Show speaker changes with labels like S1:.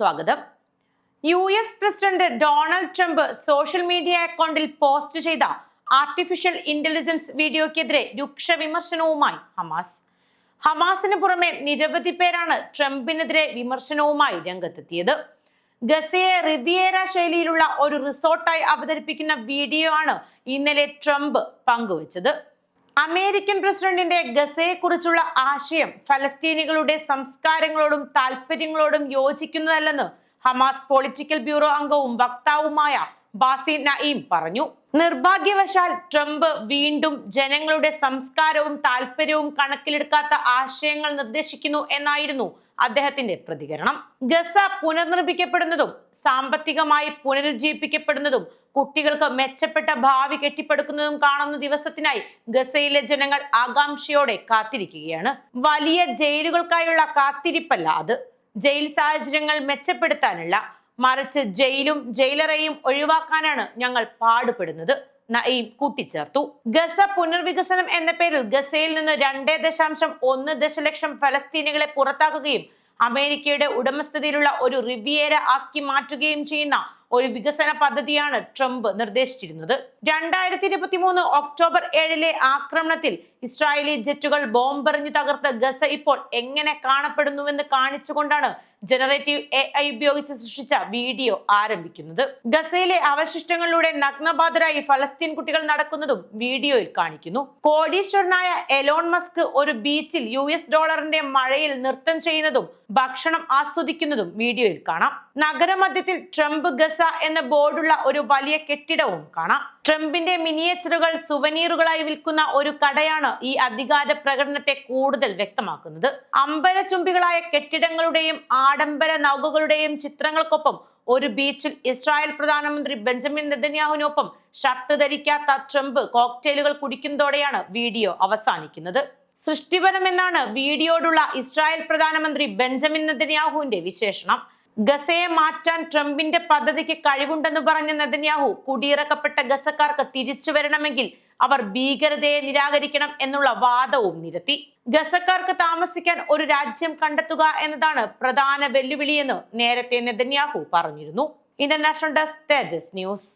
S1: സ്വാഗതം. U S president Donald Trump social media അക്കൗണ്ടിൽ post ചെയ്ത ആർട്ടിഫിഷ്യൽ ഇന്റലിജൻസ് വീഡിയോക്കെതിരെ രൂക്ഷ വിമർശനവുമായി ഹമാസ്. ഹമാസിന് പുറമെ നിരവധി പേരാണ് ട്രംപിനെതിരെ വിമർശനവുമായി രംഗത്തെത്തിയത്. ഗസയെ റിവിയേര ശൈലിയിലുള്ള ഒരു റിസോർട്ടായി അവതരിപ്പിക്കുന്ന വീഡിയോ ആണ് ഇന്നലെ ട്രംപ് പങ്കുവച്ചത്. അമേരിക്കൻ പ്രസിഡന്റിന്റെ ഗസയെക്കുറിച്ചുള്ള ആശയം ഫലസ്തീനികളുടെ സംസ്കാരങ്ങളോടും താല്പര്യങ്ങളോടും യോജിക്കുന്നതല്ലെന്ന് ഹമാസ് പൊളിറ്റിക്കൽ ബ്യൂറോ അംഗവും വക്താവുമായ ബാസി നഈം പറഞ്ഞു. നിർഭാഗ്യവശാൽ ട്രംപ് വീണ്ടും ജനങ്ങളുടെ സംസ്കാരവും താല്പര്യവും കണക്കിലെടുക്കാത്ത ആശയങ്ങൾ നിർദ്ദേശിക്കുന്നു എന്നായിരുന്നു അദ്ദേഹത്തിന്റെ പ്രതികരണം. ഗസ പുനർനിർമ്മിക്കപ്പെടുന്നതും സാമ്പത്തികമായി പുനരുജ്ജീവിപ്പിക്കപ്പെടുന്നതും കുട്ടികൾക്ക് മെച്ചപ്പെട്ട ഭാവി കെട്ടിപ്പടുക്കുന്നതും കാണുന്ന ദിവസത്തിനായി ഗസയിലെ ജനങ്ങൾ ആകാംക്ഷയോടെ കാത്തിരിക്കുകയാണ്. വലിയ ജയിലുകൾക്കായുള്ള കാത്തിരിപ്പല്ല അത്. ജയിൽ സാഹചര്യങ്ങൾ മെച്ചപ്പെടുത്താനല്ല. മറിച്ച് ജയിലും ജയിലറയും ഒഴിവാക്കാനാണ് ഞങ്ങൾ പാടുപെടുന്നത്. നഈം കൂട്ടിച്ചേർത്തു. ഗസ പുനർവികസനം എന്ന പേരിൽ ഗസയിൽ നിന്ന് രണ്ടേ ദശാംശം ഒന്ന് ദശലക്ഷം ഫലസ്തീനികളെ പുറത്താക്കുകയും അമേരിക്കയുടെ ഉടമസ്ഥതയിലുള്ള ഒരു റിവിയേര ആക്കി മാറ്റുകയും ചെയ്യുന്ന ഒരു വികസന പദ്ധതിയാണ് ട്രംപ് നിർദ്ദേശിച്ചിരുന്നത്. രണ്ടായിരത്തി ഇരുപത്തി മൂന്ന് ഒക്ടോബർ ഏഴിലെ ആക്രമണത്തിൽ ഇസ്രായേലി ജെറ്റുകൾ ബോംബെറിഞ്ഞു തകർത്ത് ഗസ ഇപ്പോൾ എങ്ങനെ കാണപ്പെടുന്നുവെന്ന് കാണിച്ചുകൊണ്ടാണ് ജനറേറ്റീവ് എ ഐ ഉപയോഗിച്ച് സൃഷ്ടിച്ച വീഡിയോ ആരംഭിക്കുന്നത്. ഗസയിലെ അവശിഷ്ടങ്ങളിലൂടെ നഗ്നബാധരായി ഫലസ്തീൻ കുട്ടികൾ നടക്കുന്നതും വീഡിയോയിൽ കാണിക്കുന്നു. കോടീശ്വരനായ എലോൺ മസ്ക് ഒരു ബീച്ചിൽ യു എസ് ഡോളറിന്റെ മഴയിൽ നൃത്തം ചെയ്യുന്നതും ഭക്ഷണം ആസ്വദിക്കുന്നതും വീഡിയോയിൽ കാണാം. നഗരമധ്യത്തിൽ ട്രംപ് ഗസ എന്ന ബോർഡുള്ള ഒരു വലിയ കെട്ടിടവും കാണാം. ട്രംപിന്റെ മിനിയേച്ചറുകൾ സുവനീറുകളായി വിൽക്കുന്ന ഒരു കടയാണ് ഈ അധികാര പ്രകടനത്തെ കൂടുതൽ വ്യക്തമാക്കുന്നത്. അമ്പരചുംബികളായ കെട്ടിടങ്ങളുടെയും ആഡംബര നൗകകളുടെയും ചിത്രങ്ങൾക്കൊപ്പം ഒരു ബീച്ചിൽ ഇസ്രായേൽ പ്രധാനമന്ത്രി ബെഞ്ചമിൻ നെതന്യാഹുവിനൊപ്പം ഷർട്ട് ധരിക്കാത്ത ട്രംപ് കോക്ടെയിലുകൾ കുടിക്കുന്നതോടെയാണ് വീഡിയോ അവസാനിക്കുന്നത്. സൃഷ്ടിപരമെന്നാണ് വീഡിയോടുള്ള ഇസ്രായേൽ പ്രധാനമന്ത്രി ബെഞ്ചമിൻ നെതന്യാഹുവിന്റെ വിശേഷണം. ഗസയെ മാറ്റാൻ ട്രംപിന്റെ പദ്ധതിക്ക് കഴിവുണ്ടെന്ന് പറഞ്ഞ നെതന്യാഹു കുടിയിറക്കപ്പെട്ട ഗസക്കാർക്ക് തിരിച്ചു വരണമെങ്കിൽ അവർ ഭീകരതയെ നിരാകരിക്കണം എന്നുള്ള വാദവും നിരത്തി. ഗസക്കാർക്ക് താമസിക്കാൻ ഒരു രാജ്യം കണ്ടെത്തുക എന്നതാണ് പ്രധാന വെല്ലുവിളിയെന്ന് നേരത്തെ നെതന്യാഹു പറഞ്ഞിരുന്നു. International desk Thejas news.